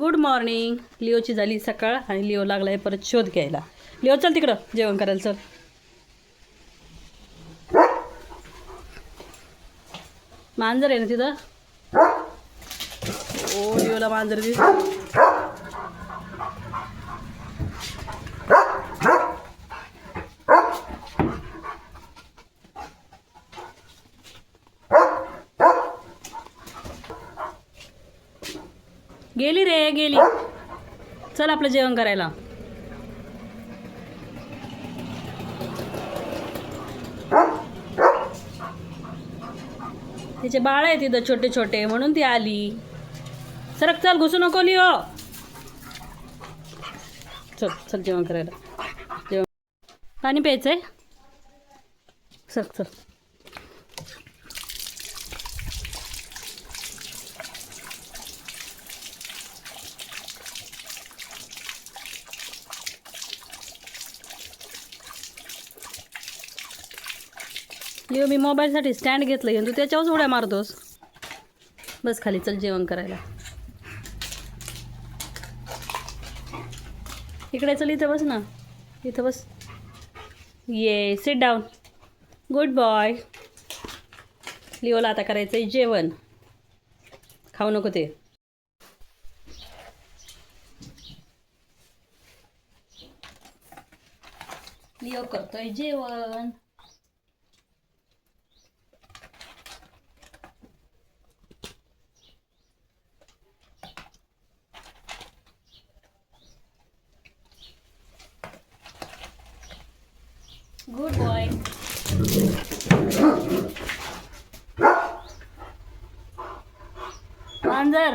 Good morning लिओची झाली सकाळ आणि लिओ लागलाय परत शोध घ्यायला. लिओ चल तिकडं. जेवण करायला चल. मांजर आहे ना तिथं? ओ लिओला मांजर दिसत गेली. चल आपलं जेवण करायला. तिचे बाळ आहे तिथं छोटे छोटे म्हणून ती आली. सरक चल घुसू नको लिओ. चल चल जेवण करायला. जेवण. पाणी प्यायचं आहे सरक चल. लिओ मी मोबाईलसाठी स्टँड घेतलं आणि तू त्याच्यावरच उड्या मारतोस. बस खाली चल जेवण करायला. इकडे चल इथं बस ना. इथं बस. ये सिट डाऊन गुड बॉय लिओला आता करायचं आहे जेवण. खाऊ नको ते. लिओ करतोय जेवण. गुड बॉय मांजर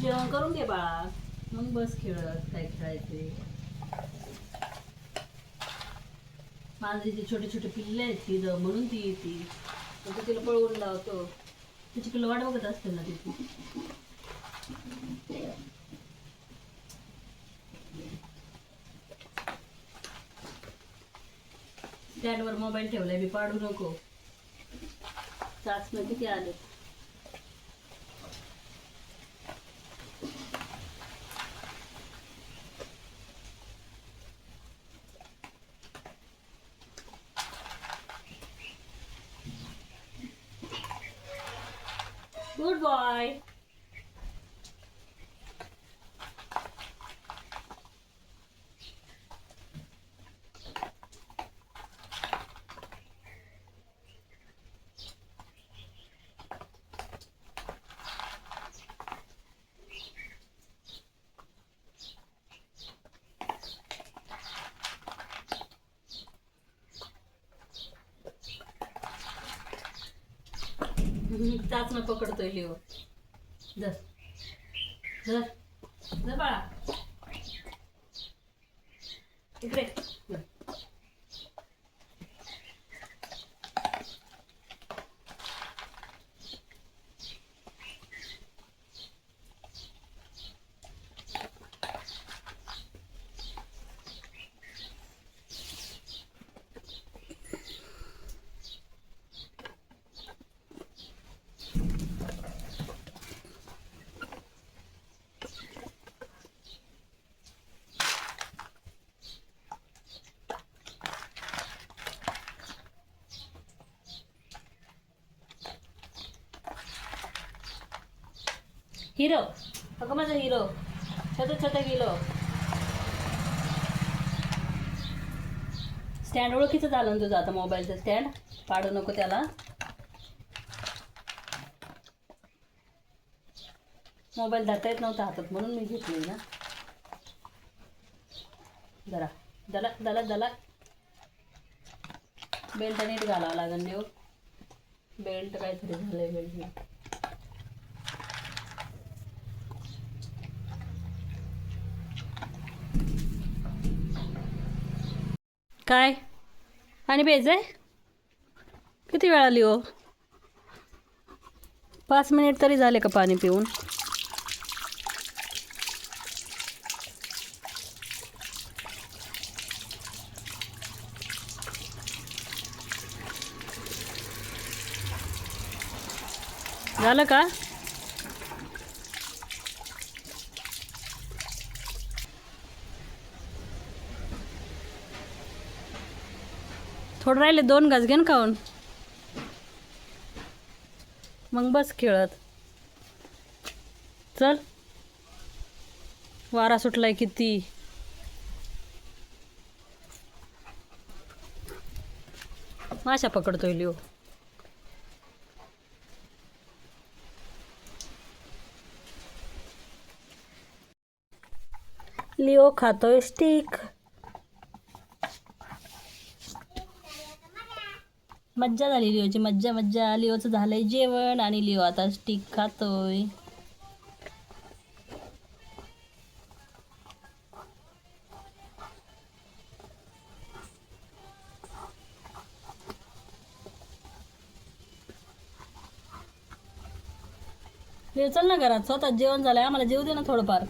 जेवण करून घे बाळा. मग बस खेळत काय खेळायचे जे छोटे छोटे पिल्ले आहेत ती म्हणून ती येते. तिला पळवून लावतो. तिची पिल्लं वाट बघत असते ना तिथे स्टँडवर मोबाईल ठेवलाय मी पाडू नको. चाचणं किती आले गुड बॉय चाचणं पकडतोय लिओ. जर जर जर बाळा इकडे जर. हिरो. अगं माझा हिरो. छोटं छोटं हिरो स्टँड ओळखीचं झालं ना तुझं आता मोबाईलचं स्टँड पाडू नको त्याला. मोबाईल धरता येत नव्हता हातात म्हणून मी घेतली ना. जरा दला दला दला बेल्ट नीट घालावं लागेल देऊ बेल्ट काहीतरी झालं आहे बेल्ट काय? आणि बेज? आहे किती वेळ आली हो? पाच मिनिट तरी झाले का पाणी पिऊन? झालं का? थोडं राहिले दोन घास घेन खाऊन. मग बस खेळत. चल. वारा सुटलाय किती. माशा पकडतोय लिओ. लिओ खातोय स्टिक मज्जा झाली लिओची मज्जा मज्जा. लिओचं झालंय जेवण आणि लिओ आता स्टिक खातोय. चल ना घरात. स्वतः जेवण झालंय. आम्हाला जेव दे ना थोडंफार.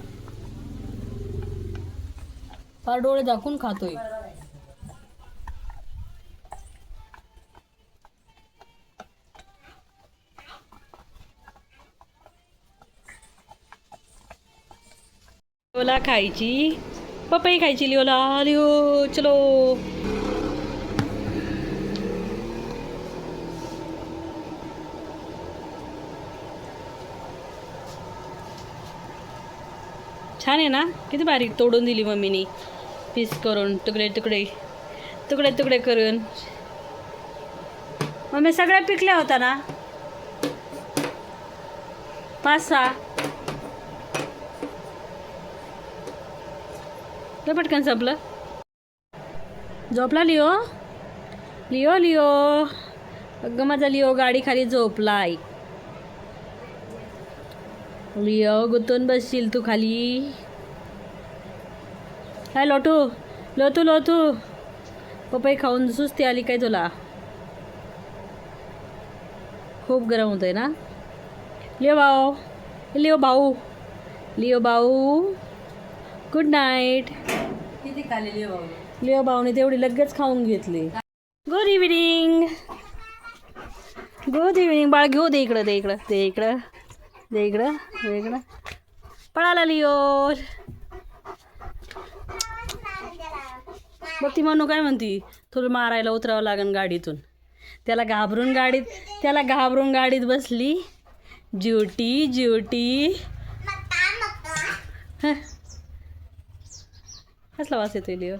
फार डोळे दाखवून खातोय. खायची? पपई खायची लिओ ला लिओ चलो. छान आहे ना? किती बारीक तोडून दिली मम्मीनी. पीस करून तुकडे तुकडे. तुकडे तुकडे करून. मम्मी सगळ्या पिकल्या होत्या ना? पाच सहा. लय पटकन संपलं झोपला लिओ? Leo Leo. अगं माझा लिओ गाडी खाली झोपलाय. लिओ गुंतून बसशील तू खाली. काय लोटू. लोतू लोतू पपई खाऊन सुस्ती आली काय तुला? खूप गरम होतंय ना? लिओ भाऊ. लिओ भाऊ. लिओ भाऊ. गुड नाईट किती खाल्लेली आहे बाबा? लिओ भाऊने तेवढी लगेच खाऊन घेतली. गुड इव्हिनिंग गुड इव्हिनिंग बाळ घेऊ दे इकडं दे इकडं दे इकडं दे इकडं दे इकडं. पळाला लिओ बघ ती म्हणू काय म्हणती? तुला मारायला उतरावं लागेल गाडीतून. त्याला घाबरून गाडीत त्याला घाबरून गाडीत बसली. ज्युटी ज्युटी हं. कसला वास येतोय लिओ?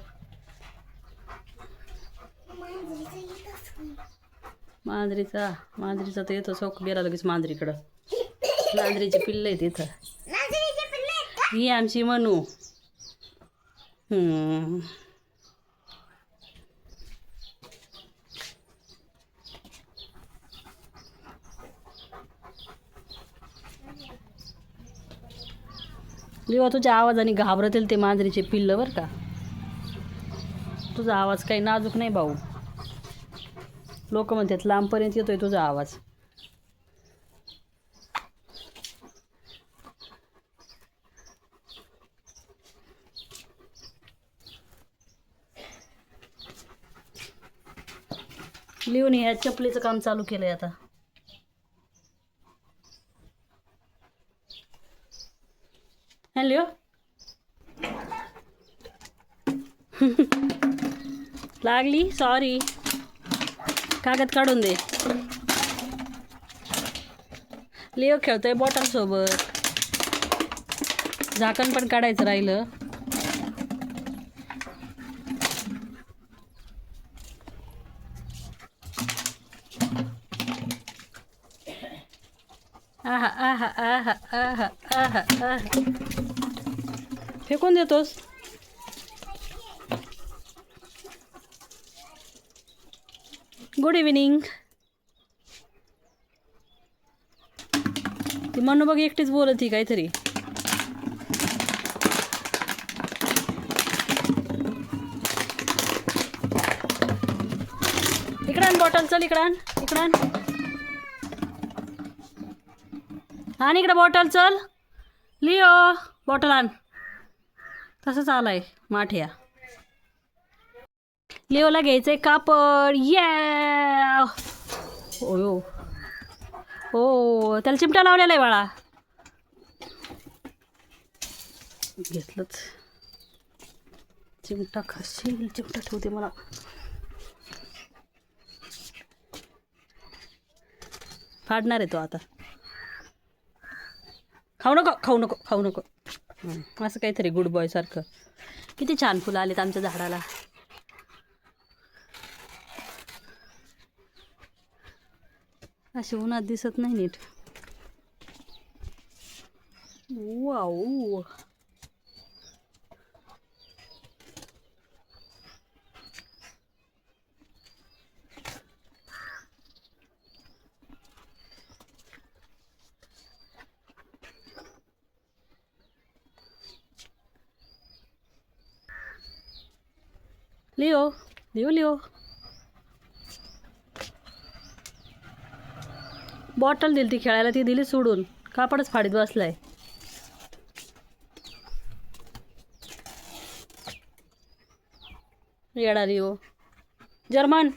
मांजरीचा. मांजरीचा तर येतो चौक गेला लगेच मांजरीकडं. मांजरीची पिल्ल आहेत इथं. ही आमची मनू. जेव्हा तुझ्या आवाजाने घाबरतील ते मांजरीचे पिल्ल बरं का? तुझा आवाज काही नाजूक नाही भाऊ. लोक म्हणतात लांबपर्यंत येतोय तुझा आवाज. लिहून ह्या चपलीचं काम चालू केलंय आता. हॅलो लागली सॉरी कागद काढून दे लिओ खेळतोय बॉटल सोबत झाकण पण काढायचं राहिलं आहा आहा आहा आहा आहा आहा फेकून देतोस गुड इव्हिनिंग ती म्हणू बघ एकटीच बोलत ही काहीतरी. इकडं बॉटल चल इकडं इकडं आण. इकडं बॉटल चल. लिओ बॉटल आण. तसंच आलाय माठ्या. लिओला घ्यायचंय कापड. या ओयो. हो त्याला चिमटा लावलेला आहे बाळा. घेतलंच. चिमटा खाशील चिमटा ठेवते मला. फाडणार आहे तो आता. खाऊ नको खाऊ नको खाऊ नको. असं काहीतरी गुड बॉय सारखं. किती छान फुलं आलेत आमच्या झाडाला. अशी उन्हात दिसत नाही नीट. Wow Leo Leo Leo bottle दिली ती खेळायला ती दिली सोडून. कापडच फाडीत बसलाय. येडा लिओ जर्मन.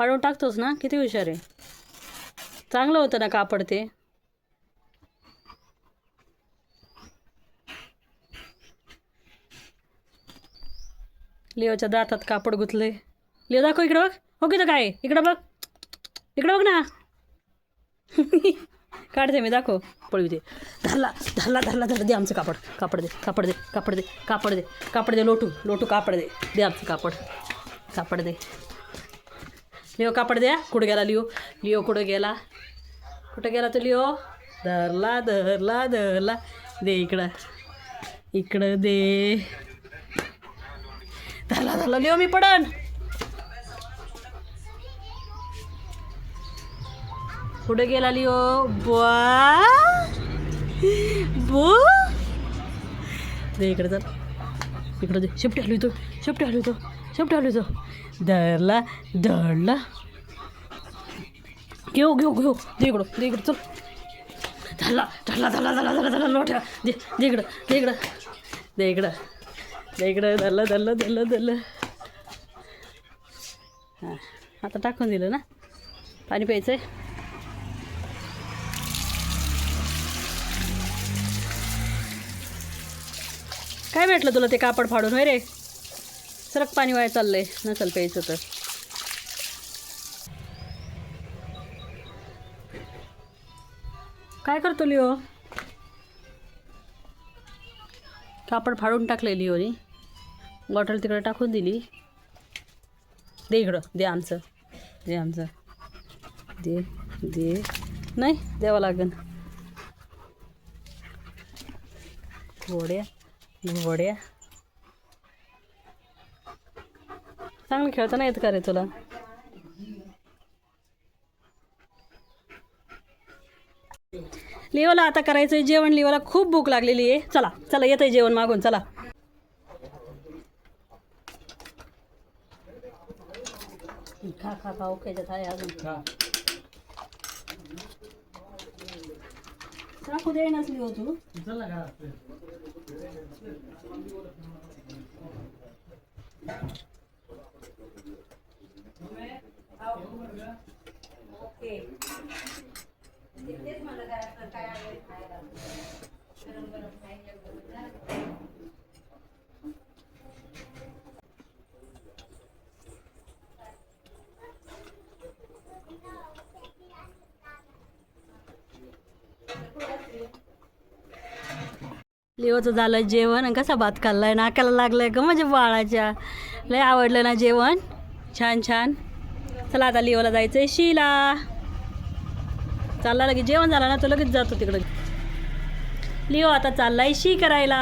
फाडून टाकतोस ना? किती हुशार आहे. चांगलं होतं ना कापड ते? लिओच्या दातात कापड गुतले लिओ दाखव इकडं बघ. हो की काय इकडं बघ. इकडं बघ ना. काढते मी दाखव. पळू दे. धरला धरला धरला धरला. दे आमचं कापड. कापड दे कापड दे कापड दे कापड दे कापड दे. लोटू लोटू कापड दे. दे आमचं कापड. कापड दे. लिओ कापड द्या कुठं गेला लिओ लिओ कुठं गेला कुठं गेला तो लिओ धरला धरला धरला दे इकडं इकडं दे धरला धरला लिओ मी पडन कुठं गेला लिओ बुवा बो दे इकडे चल इकडं दे शेपटी हलवी तो शेपटी हलवी तो शेपटी जो धरला धरला घेऊ घेऊ घेऊ. दे इकडं दे इकडं चल. धरला धरला धरला धरला धरला धरला लोट्या दे दे इकडं दे इकडं. दे इकडं. दे इकडं धरलं धरलं धरलं धरलं. हां आता टाकून दिलं ना? पाणी प्यायचं आहे काय भेटलं तुला ते कापड फाडून रे? सरक पाणी वाया चाललंय. नसल प्यायचं तर. काय करतो लिओ? कापड फाडून टाकले लिओनी. बॉटल तिकडे टाकून दिली. दे इकडं दे आमचं. दे आमचं. दे दे. नाही द्यावं लागेल. घोड्या घोड्या. चांगलं खेळता नाही येत का रे तुला? लिओला आता करायचं जेवण. लिओला खूप भूक लागलेली आहे. चला चला येतं जेवण मागून. चला. खा खा खा ओके आहे अजून. टाकू दे नसली हो तू. लिओचं झालं जेवण. आणि कसा भात खाल्लाय? नाकाला लागलाय का म्हणजे बाळाच्या. लय आवडलं ना जेवण? छान छान. चला आता लिओला जायचंय. शिला! चालला लगेच. जेवण झालं ना तो लगेच जातो तिकडं. लिओ आता चाललाय शी करायला.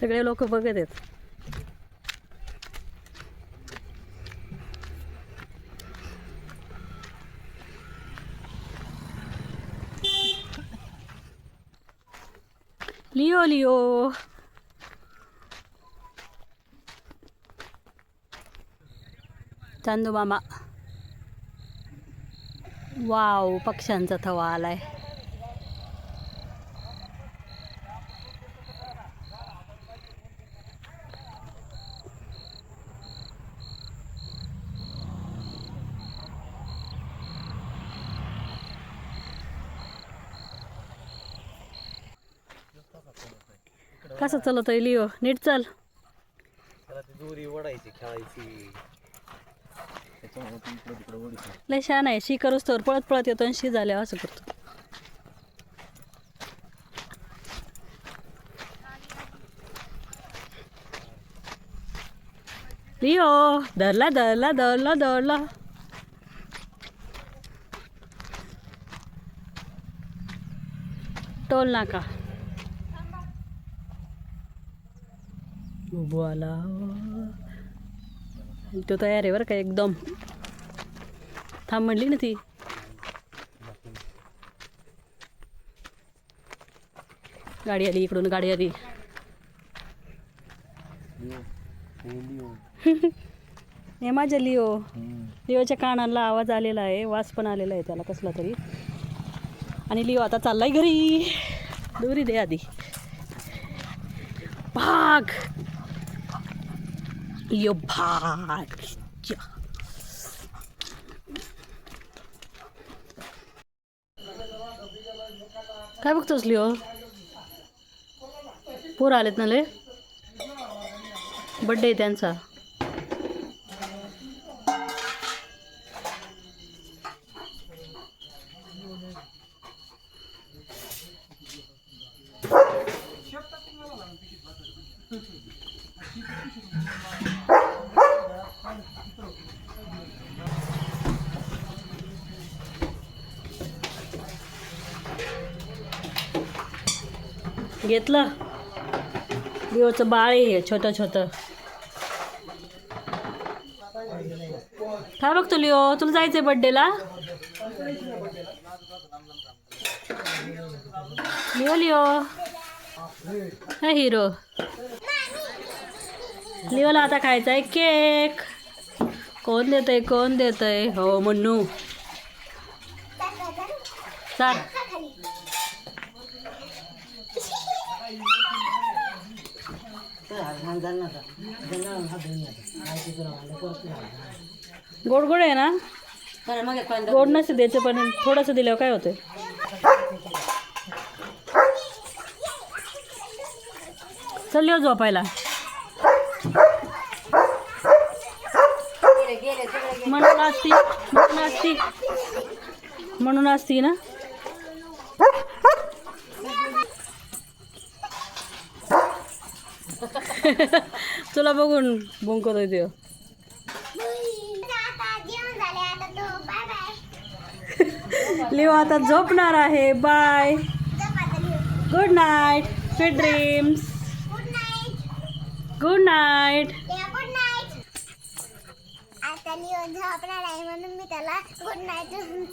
सगळे लोक बघत आहेत. Leo Leo. चांदू मामा वाव पक्ष्यांचा थवा आलाय. कसं चलत आहे लिओ? नीट चल. त्याला ती दोरी वडायची खेळायची त्याच्यामुळे ती इकडे तिकडे ओढीची लय छान आहे. शी करूस तर पळत पळत येतो आणि शी झाल्यावर असं करतो. लिओ धरला धरला धरला धरला टोल नाका. उभो आला. तो तयार आहे बरं का एकदम थांब म्हणली ना ती गाडी आली इकडून गाडी आली हे हे माझ्या लिओ लिओच्या कानाला आवाज आलेला आहे वास पण आलेला आहे त्याला कसला तरी आणि लिओ आता चाललाय घरी दोरी दे आधी भाग लिओ काय? बघतोस लिओ? पोर आलेत ना लय? बड्डे आहे त्यांचा. घेतलं? लिओचं बाळ आहे हे छोटं छोटं. काय बघतो लिओ? तुला जायचंय बड्डेला लिओ लिओ. हा हिरो. लिओला आता खायचा आहे केक. कोण देतंय कोण देतंय? हो मन्नू. चाल गोड गोड आहे ना? गोड नसते द्यायचं पण थोडंसं दिल्यावर काय होतं चल येऊ झोपायला. म्हणून असती म्हणून असती. म्हणून असती ना? तुला बघून बुंकत होते लिओ आता झोपणार आहे. Bye good night sweet dreams good night आता लिओ झोपणार आहे म्हणून मी त्याला गुड नाईट